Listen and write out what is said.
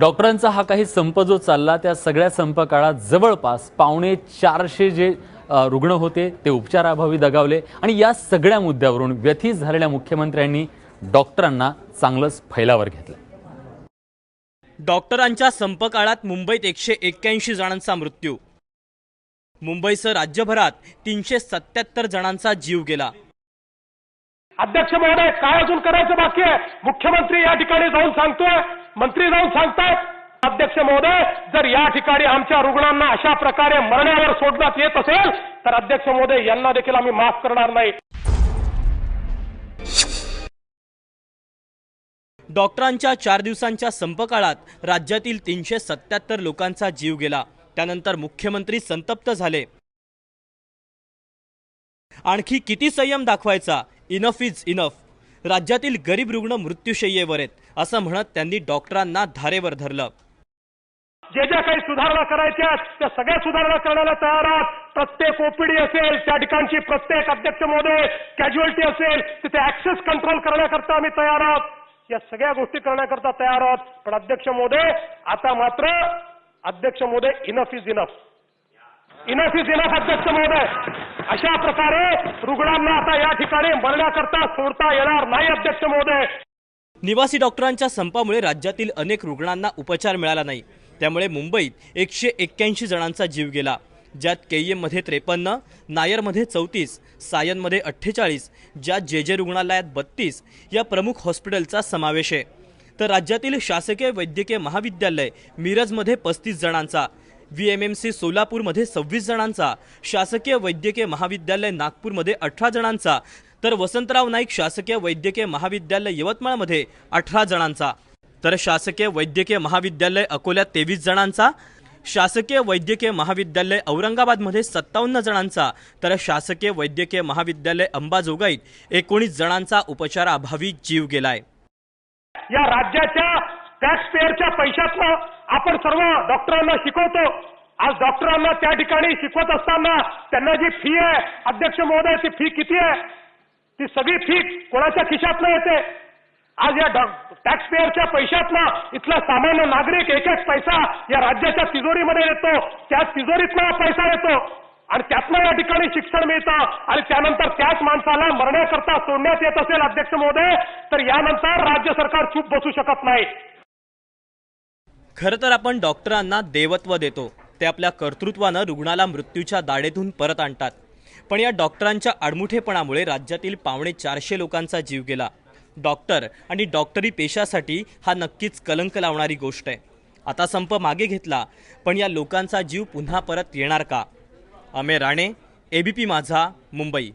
डॉक्टरांचा हा काही संप जो चालला त्या सगळ्या संप काळात जवळपास पावणे चारशे जे रुग्ण होते ते उपचाराअभावी दगावले. आणि या सगळ्या मुद्द्यावरून व्यथित झालेल्या मुख्यमंत्र्यांनी डॉक्टरांना चांगलंच फैलावर घेतलं. डॉक्टरांच्या संप काळात मुंबईत एकशे एक्क्याऐंशी जणांचा मृत्यू. मुंबईसह राज्यभरात तीनशे सत्याहत्तर जणांचा जीव गेला. अध्यक्ष महोदय काय अजून करायचं बाकी आहे? मुख्यमंत्री या ठिकाणी जाऊन सांगतोय मंत्री जाऊन सांगतायत अध्यक्ष महोदय जर या ठिकाणी आमच्या रुग्णांना अशा प्रकारे मरण्यावर सोडण्यात येत असेल तर अध्यक्ष महोदय यांना देखील आम्ही माफ करणार नाही. डॉक्टरांच्या चार दिवसांच्या संपकाळात राज्यातील तीनशे सत्याहत्तर लोकांचा जीव गेला. त्यानंतर मुख्यमंत्री संतप्त झाले. आणखी किती संयम दाखवायचा? इनफ इज इनफ राज्यातील गरीब रुग्ण मृत्यूशय्येवर आहेत असं म्हणत त्यांनी डॉक्टरांना धारेवर धरलं. जे ज्या काही सुधारणा करायच्या त्या सगळ्या सुधारणा करण्याला तयार आहात. प्रत्येक ओपीडी असेल त्या ठिकाणची प्रत्येक अध्यक्ष महोदय कॅज्युअलिटी असेल तिथे ऍक्सेस कंट्रोल करण्याकरता आम्ही तयार आहोत. या सगळ्या गोष्टी करण्याकरता तयार आहोत. पण अध्यक्ष महोदय आता मात्र अध्यक्ष महोदय enough is enough enough is enough अध्यक्ष महोदय. अशा प्रकारे रुग्णांना आता या ठिकाणी मरण्याकरता सोडता येणार नाही अध्यक्ष महोदय. निवासी डॉक्टरांच्या संपामुळे राज्यातील अनेक रुग्णांना उपचार मिळाला नाही. त्यामुळे मुंबईत एकशे एक्क्याऐंशी जणांचा जीव गेला. ज्यात के मध्ये त्रेपन्न नायरमध्ये चौतीस सायनमध्ये अठ्ठेचाळीस ज्यात जे जे रुग्णालयात बत्तीस या प्रमुख हॉस्पिटलचा समावेश आहे. तर राज्यातील शासकीय वैद्यकीय महाविद्यालय मिरजमध्ये पस्तीस जणांचा व्ही एम एम सी सोलापूरमध्ये सव्वीस जणांचा शासकीय वैद्यकीय महाविद्यालय नागपूरमध्ये अठरा जणांचा तर वसंतराव नाईक शासकीय वैद्यकीय महाविद्यालय यवतमाळमध्ये अठरा जणांचा तर शासकीय वैद्यकीय महाविद्यालय अकोल्यात तेवीस जणांचा शासकीय वैद्यकीय महाविद्यालय औरंगाबादमध्ये सत्तावन्न जणांचा तर शासकीय वैद्यकीय महाविद्यालय अंबाजोगाईत एकोणीस जणांचा उपचाराअभावी जीव गेलाय. या राज्याच्या टॅक्स पेअरच्या पैशातनं आपण सर्व डॉक्टरांना शिकवतो. आज डॉक्टरांना त्या ठिकाणी शिकवत असताना त्यांना जी फी आहे अध्यक्ष महोदय ती फी किती आहे ती सगळी फी कोणाच्या खिशातनं येते? आज या टॅक्सपेअरच्या पैशातनं इथला सामान्य नागरिक एक एक पैसा या राज्याच्या तिजोरीमध्ये येतो. त्या तिजोरीतनं पैसा येतो. आणि त्यातनं या ठिकाणी शिक्षण मिळतं. आणि त्यानंतर त्याच माणसाला मरण्याकरता सोडण्यात येत असेल अध्यक्ष महोदय तर यानंतर राज्य सरकार चूप बसू शकत नाही. खरं तर आपण डॉक्टरांना देवत्व देतो. ते आपल्या कर्तृत्वानं रुग्णाला मृत्यूच्या दाढेतून परत आणतात. पण या डॉक्टरांच्या आडमुठेपणामुळे राज्यातील पावणे चारशे लोकांचा जीव गेला. डॉक्टर आणि डॉक्टरी पेशासाठी हा नक्कीच कलंक लावणारी गोष्ट आहे. आता संप मागे घेतला पण या लोकांचा जीव पुन्हा परत येणार का? अमे राणे एबीपी माझा मुंबई.